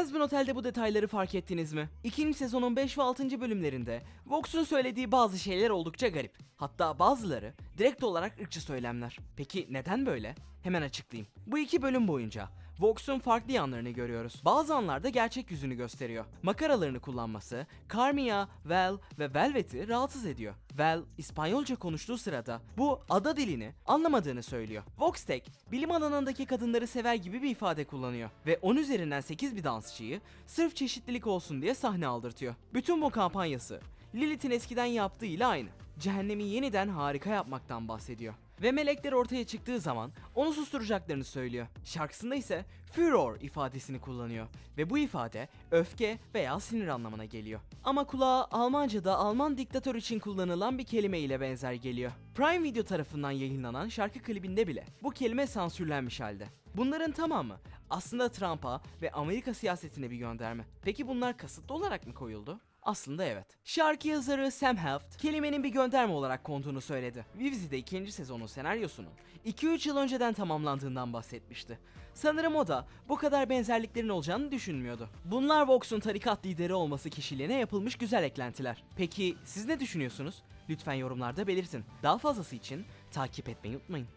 Hazbin Hotel'de bu detayları fark ettiniz mi? İkinci sezonun 5 ve 6. bölümlerinde Vox'un söylediği bazı şeyler oldukça garip. Hatta bazıları direkt olarak ırkçı söylemler. Peki neden böyle? Hemen açıklayayım. Bu iki bölüm boyunca Vox'un farklı yanlarını görüyoruz. Bazı anlarda gerçek yüzünü gösteriyor. Makaralarını kullanması, Carmia, Val ve Velvet'i rahatsız ediyor. Val, İspanyolca konuştuğu sırada bu ada dilini anlamadığını söylüyor. Voxtek, bilim alanındaki kadınları sever gibi bir ifade kullanıyor. Ve 10 üzerinden 8 bir dansçıyı sırf çeşitlilik olsun diye sahne aldırtıyor. Bütün bu kampanyası Lilith'in eskiden yaptığı ile aynı. Cehennemi yeniden harika yapmaktan bahsediyor. Ve melekler ortaya çıktığı zaman onu susturacaklarını söylüyor. Şarkısında ise furor ifadesini kullanıyor ve bu ifade öfke veya sinir anlamına geliyor. Ama kulağa Almanca'da Alman diktatör için kullanılan bir kelime ile benzer geliyor. Prime Video tarafından yayınlanan şarkı klibinde bile bu kelime sansürlenmiş halde. Bunların tamamı aslında Trump'a ve Amerika siyasetine bir gönderme. Peki bunlar kasıtlı olarak mı koyuldu? Aslında evet. Şarkı yazarı Sam Heft kelimenin bir gönderme olarak konduğunu söyledi. Vivzi'de ikinci sezonun senaryosunun 2-3 yıl önceden tamamlandığından bahsetmişti. Sanırım o da bu kadar benzerliklerin olacağını düşünmüyordu. Bunlar Vox'un tarikat lideri olması kişiliğine yapılmış güzel eklentiler. Peki siz ne düşünüyorsunuz? Lütfen yorumlarda belirtin. Daha fazlası için takip etmeyi unutmayın.